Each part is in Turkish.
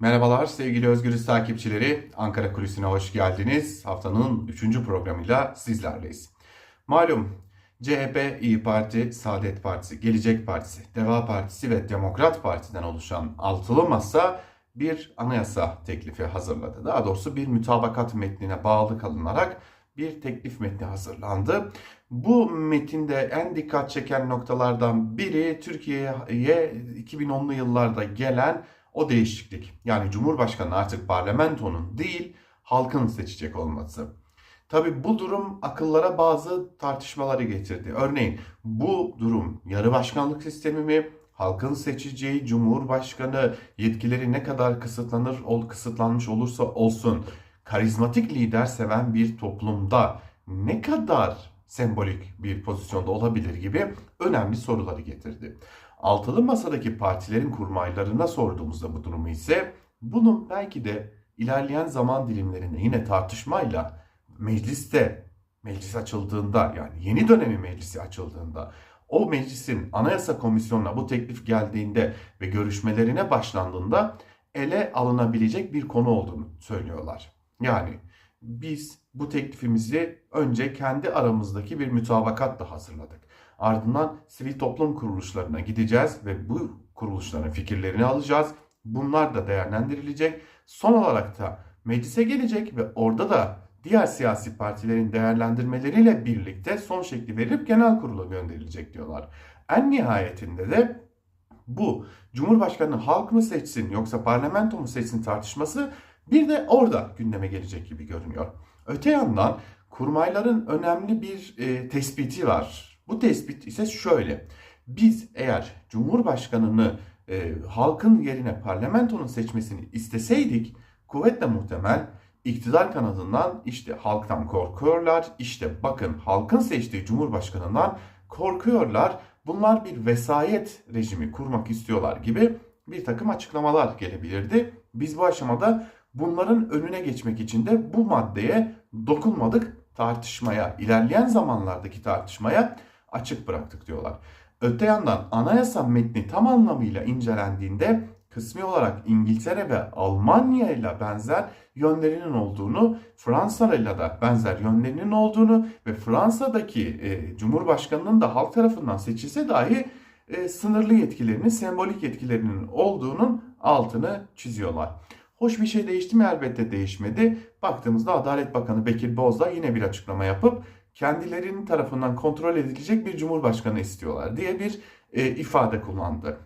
Merhabalar sevgili Özgürüz takipçileri. Ankara Kulisi'ne hoş geldiniz. Haftanın 3. programıyla sizlerleyiz. Malum CHP, İyi Parti, Saadet Partisi, Gelecek Partisi, Deva Partisi ve Demokrat Parti'den oluşan altılı masa bir anayasa teklifi hazırladı. Daha doğrusu bir mütabakat metnine bağlı kalınarak bir teklif metni hazırlandı. Bu metinde en dikkat çeken noktalardan biri Türkiye'ye 2010'lu yıllarda gelen o değişiklik. Yani Cumhurbaşkanı artık parlamentonun değil halkın seçecek olması. Tabi bu durum akıllara bazı tartışmaları getirdi. Örneğin bu durum yarı başkanlık sistemi mi? Halkın seçeceği cumhurbaşkanı yetkileri ne kadar kısıtlanır, ol, kısıtlanmış olursa olsun karizmatik lider seven bir toplumda ne kadar sembolik bir pozisyonda olabilir gibi önemli soruları getirdi. Altılı masadaki partilerin kurmaylarına sorduğumuzda bu durumu ise bunun belki de ilerleyen zaman dilimlerinde yine tartışmayla mecliste meclis açıldığında yani yeni dönemi meclisi açıldığında o meclisin anayasa komisyonuna bu teklif geldiğinde ve görüşmelerine başlandığında ele alınabilecek bir konu olduğunu söylüyorlar. Yani biz bu teklifimizi önce kendi aramızdaki bir mütabakatla hazırladık. Ardından sivil toplum kuruluşlarına gideceğiz ve bu kuruluşların fikirlerini alacağız. Bunlar da değerlendirilecek. Son olarak da meclise gelecek ve orada da diğer siyasi partilerin değerlendirmeleriyle birlikte son şekli verilip genel kurula gönderilecek diyorlar. En nihayetinde de bu Cumhurbaşkanı halk mı seçsin yoksa parlamento mu seçsin tartışması bir de orada gündeme gelecek gibi görünüyor. Öte yandan kurmayların önemli bir e, tespiti var. Bu tespit ise şöyle. Biz eğer Cumhurbaşkanını e, halkın yerine parlamentonun seçmesini isteseydik kuvvetle muhtemel iktidar kanadından işte halktan korkuyorlar. İşte bakın halkın seçtiği Cumhurbaşkanından korkuyorlar. Bunlar bir vesayet rejimi kurmak istiyorlar gibi bir takım açıklamalar gelebilirdi. Biz bu aşamada bunların önüne geçmek için de bu maddeye dokunmadık tartışmaya, ilerleyen zamanlardaki tartışmaya açık bıraktık diyorlar. Öte yandan anayasa metni tam anlamıyla incelendiğinde kısmi olarak İngiltere ve Almanya ile benzer yönlerinin olduğunu, Fransa ile de benzer yönlerinin olduğunu ve Fransa'daki e, Cumhurbaşkanı'nın da halk tarafından seçilse dahi e, sınırlı yetkilerinin, sembolik yetkilerinin olduğunun altını çiziyorlar. Hoş bir şey değişti mi? Elbette değişmedi. Baktığımızda Adalet Bakanı Bekir Bozdağ yine bir açıklama yapıp kendilerinin tarafından kontrol edilecek bir cumhurbaşkanı istiyorlar diye bir e, ifade kullandı.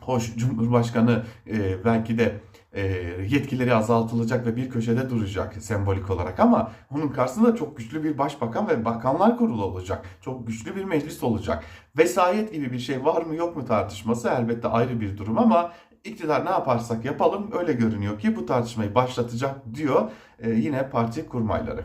Hoş Cumhurbaşkanı e, belki de e, yetkileri azaltılacak ve bir köşede duracak sembolik olarak ama onun karşısında çok güçlü bir başbakan ve bakanlar kurulu olacak. Çok güçlü bir meclis olacak. Vesayet gibi bir şey var mı yok mu tartışması elbette ayrı bir durum ama iktidar ne yaparsak yapalım öyle görünüyor ki bu tartışmayı başlatacak diyor e, yine parti kurmayları.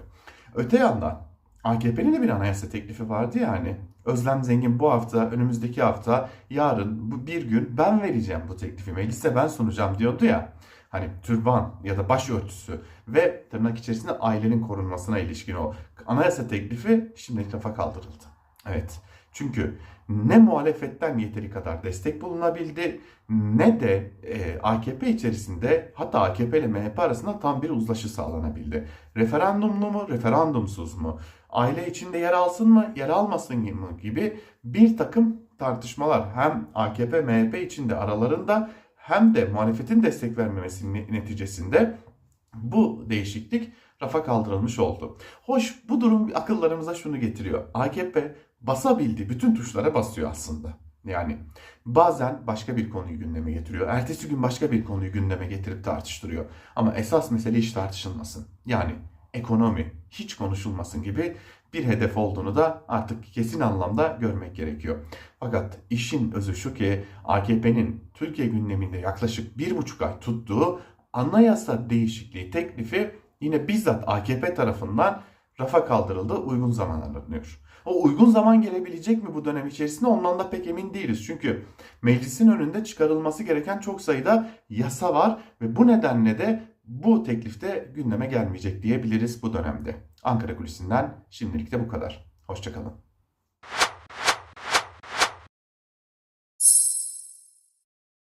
Öte yandan AKP'nin de bir anayasa teklifi vardı ya hani. Özlem Zengin bu hafta, önümüzdeki hafta, yarın bu bir gün ben vereceğim bu teklifi. Meclise ben sunacağım diyordu ya. Hani türban ya da başörtüsü ve tırnak içerisinde ailenin korunmasına ilişkin o anayasa teklifi şimdi rafa kaldırıldı. Evet. Çünkü ne muhalefetten yeteri kadar destek bulunabildi ne de e, AKP içerisinde hatta AKP ile MHP arasında tam bir uzlaşı sağlanabildi. Referandumlu mu, referandumsuz mu? Aile içinde yer alsın mı, yer almasın mı gibi bir takım tartışmalar hem AKP MHP içinde aralarında hem de muhalefetin destek vermemesi neticesinde bu değişiklik rafa kaldırılmış oldu. Hoş bu durum akıllarımıza şunu getiriyor. AKP basabildiği bütün tuşlara basıyor aslında. Yani bazen başka bir konuyu gündeme getiriyor. Ertesi gün başka bir konuyu gündeme getirip tartıştırıyor. Ama esas mesele hiç tartışılmasın. Yani ekonomi hiç konuşulmasın gibi bir hedef olduğunu da artık kesin anlamda görmek gerekiyor. Fakat işin özü şu ki AKP'nin Türkiye gündeminde yaklaşık bir buçuk ay tuttuğu anayasa değişikliği teklifi yine bizzat AKP tarafından rafa kaldırıldı, uygun zaman aranıyor. O uygun zaman gelebilecek mi bu dönem içerisinde ondan da pek emin değiliz. Çünkü meclisin önünde çıkarılması gereken çok sayıda yasa var ve bu nedenle de bu teklifte gündeme gelmeyecek diyebiliriz bu dönemde. Ankara Kulisi'nden şimdilik de bu kadar. Hoşçakalın.